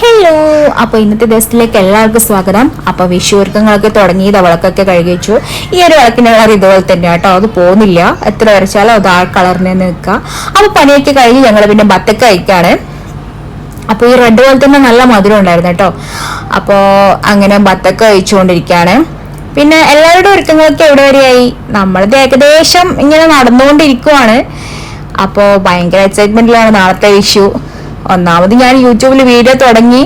Hello അപ്പൊ ഇന്നത്തെ ദിവസത്തിലേക്ക് എല്ലാവർക്കും സ്വാഗതം. അപ്പൊ വിഷു ഒരുക്കങ്ങളൊക്കെ തുടങ്ങിയത് വിളക്കൊക്കെ കഴുകി വെച്ചു ഈ ഒരു വിളക്കിന്റെ കളർ ഇതുപോലെ തന്നെ കേട്ടോ അത് പോകുന്നില്ല എത്ര വരച്ചാലും അത് ആ കളറിനെ നിൽക്കുക അപ്പൊ പണിയൊക്കെ കഴിഞ്ഞ് ഞങ്ങൾ പിന്നെ ബത്തക്ക അയക്കാണ് അപ്പൊ ഈ റെഡ് പോലെ തന്നെ നല്ല മധുരം ഉണ്ടായിരുന്നു കേട്ടോ അപ്പോ അങ്ങനെ ബത്തക്ക കഴിച്ചുകൊണ്ടിരിക്കുകയാണ് പിന്നെ എല്ലാവരുടെ ഒരുക്കങ്ങളൊക്കെ എവിടെ വരെയായി? നമ്മളത് ഏകദേശം ഇങ്ങനെ നടന്നുകൊണ്ടിരിക്കുവാണ്. അപ്പോ ഭയങ്കര എക്സൈറ്റ്മെന്റിലാണ് നാളത്തെ വിഷു. ഒന്നാമത് ഞാൻ യൂട്യൂബിൽ വീഡിയോ തുടങ്ങി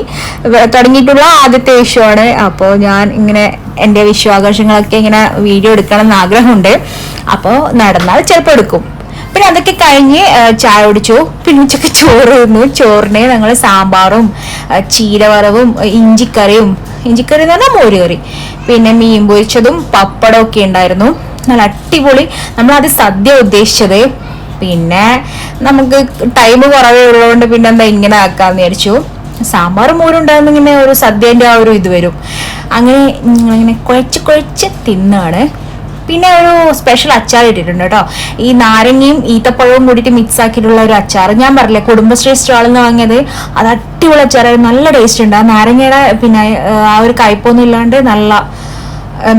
തുടങ്ങിയിട്ടുള്ള ആദ്യത്തെ വിഷു ആണ്. അപ്പോൾ ഞാൻ ഇങ്ങനെ എന്റെ വിശ്വാഘോഷങ്ങളൊക്കെ ഇങ്ങനെ വീഡിയോ എടുക്കണം എന്ന് ആഗ്രഹമുണ്ട്. അപ്പോൾ നടന്നാൽ ചിലപ്പോൾ എടുക്കും. പിന്നെ അതൊക്കെ കഴിഞ്ഞ് ചായ കുടിച്ചു. പിന്നെ ഉച്ചയ്ക്ക് ചോറ് തിന്നു. ചോറിന് ഞങ്ങൾ സാമ്പാറും ചീരവറവും ഇഞ്ചിക്കറിയും. ഇഞ്ചിക്കറി എന്ന് പറഞ്ഞാൽ മോര് കറി പിന്നെ മീൻ പൊരിച്ചതും പപ്പടവും ഒക്കെ ഉണ്ടായിരുന്നു. നല്ല അടിപൊളി. നമ്മളത് സദ്യ ഉദ്ദേശിച്ചത് പിന്നെ നമുക്ക് ടൈം കുറവേ ഉള്ളതുകൊണ്ട് പിന്നെ എന്താ ഇങ്ങനെ ആക്കാന്ന് വിചാരിച്ചു. സാമ്പാർ മോരുണ്ടാകുന്ന ഇങ്ങനെ ഒരു സദ്യന്റെ ആ ഒരു ഇത് വരും. അങ്ങനെ ഇങ്ങനെ കുഴച്ച് കുഴച്ച് തിന്നാണ്. പിന്നെ ഒരു സ്പെഷ്യൽ അച്ചാർ ഇട്ടിട്ടുണ്ട് കേട്ടോ. ഈ നാരങ്ങയും ഈത്തപ്പഴവും കൂടിയിട്ട് മിക്സ് ആക്കിയിട്ടുള്ള ഒരു അച്ചാർ. ഞാൻ പറഞ്ഞില്ലേ കുടുംബശ്രീ സ്റ്റാളിൽ നിന്ന് വാങ്ങിയത്. അത് അടിപൊളി അച്ചാറായിരുന്നു നല്ല ടേസ്റ്റ് ഉണ്ട്. ആ നാരങ്ങയുടെ പിന്നെ ആ, ഒരു കയ്പൊന്നും ഇല്ലാണ്ട് നല്ല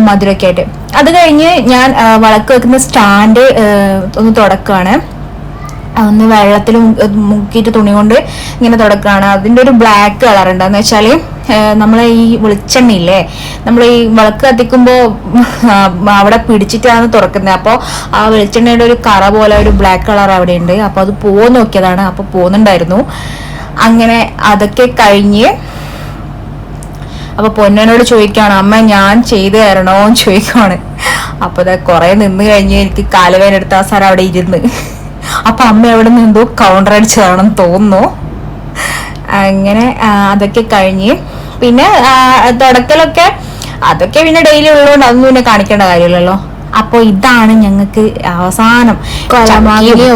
മധുരമൊക്കെ ആയിട്ട്. അത് കഴിഞ്ഞ് ഞാൻ വളക്ക് വെക്കുന്ന സ്റ്റാൻഡ് ഒന്ന് തുടക്കുകയാണ് ഒന്ന് വെള്ളത്തിൽ മുക്കിയിട്ട് തുണി കൊണ്ട് ഇങ്ങനെ തുടക്കുകയാണ് അതിന്റെ ഒരു ബ്ലാക്ക് കളർ ഉണ്ട് എന്ന് വെച്ചാൽ നമ്മൾ ഈ വെളിച്ചെണ്ണയില്ലേ നമ്മൾ ഈ വിളക്ക് കത്തിക്കുമ്പോൾ അവിടെ പിടിച്ചിട്ടാണ് തുറക്കുന്നത് അപ്പോൾ ആ വെളിച്ചെണ്ണയുടെ ഒരു കറ പോലെ ഒരു ബ്ലാക്ക് കളർ അവിടെ ഉണ്ട്. അപ്പോൾ അത് പോന്ന് നോക്കിയതാണ്. അപ്പോൾ പോകുന്നുണ്ടായിരുന്നു അങ്ങനെ അതൊക്കെ കഴിഞ്ഞ് അപ്പൊ പൊന്നനോട് ചോദിക്കുകയാണ് അമ്മ ഞാൻ ചെയ്തു തരണോ? എന്ന് ചോദിക്കുവാണ് അപ്പൊ ഇതാ കുറെ നിന്ന് കഴിഞ്ഞ് എനിക്ക് കാലുവേന എടുത്ത ആ സാർ അവിടെ ഇരുന്ന്. അപ്പൊ അമ്മ അവിടെ നിന്ന് എന്തോ കൗണ്ടർ അടിച്ചതാണെന്ന് തോന്നുന്നു. അങ്ങനെ അതൊക്കെ കഴിഞ്ഞ്. പിന്നെ തുടക്കലൊക്കെ അതൊക്കെ പിന്നെ ഡെയിലി ഉള്ളതുകൊണ്ട് അതൊന്നും പിന്നെ കാണിക്കേണ്ട കാര്യമില്ലല്ലോ. അപ്പൊ ഇതാണ് ഞങ്ങൾക്ക് അവസാനം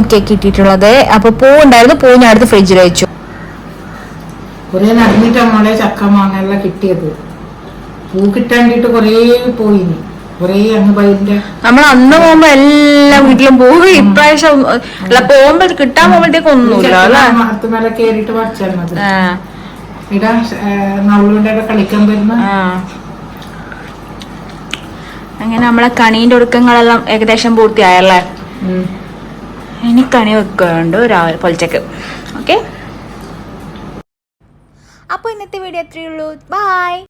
ഒക്കെ കിട്ടിയിട്ടുള്ളത്. അപ്പൊ പൂ ഉണ്ടായിരുന്നു. പൂ ഞാൻ അടുത്ത് ഫ്രിഡ്ജിൽ വെച്ചു. കുറെ നടന്നിട്ടാ മോളെ ചക്ക മാങ്ങ കിട്ടിയത്. പൂ കിട്ടാണ്ടിട്ട് കൊറേ പോയിനി. നമ്മൾ അന്ന് പോകുമ്പോ എല്ലാ വീട്ടിലും പോകും. ഇപ്രാവശ്യം അല്ല പോകുമ്പോ കിട്ടാൻ പോകുമ്പോഴത്തേക്ക് ഒന്നുമില്ല അല്ലേ? ഇടാ നവളുടെ കളിക്കാൻ വരുന്ന? അങ്ങനെ നമ്മളെ കണീന്റെ ഒരുക്കങ്ങളെല്ലാം ഏകദേശം പൂർത്തിയായല്ലേ? ഇനി കണി വെക്കുന്നുണ്ട് രാവിലെ പൊലിച്ചക്ക് ഓക്കെ? അപ്പോൾ ഇന്നത്തെ വീഡിയോ എത്രയുള്ളൂ ബായ് ബൈ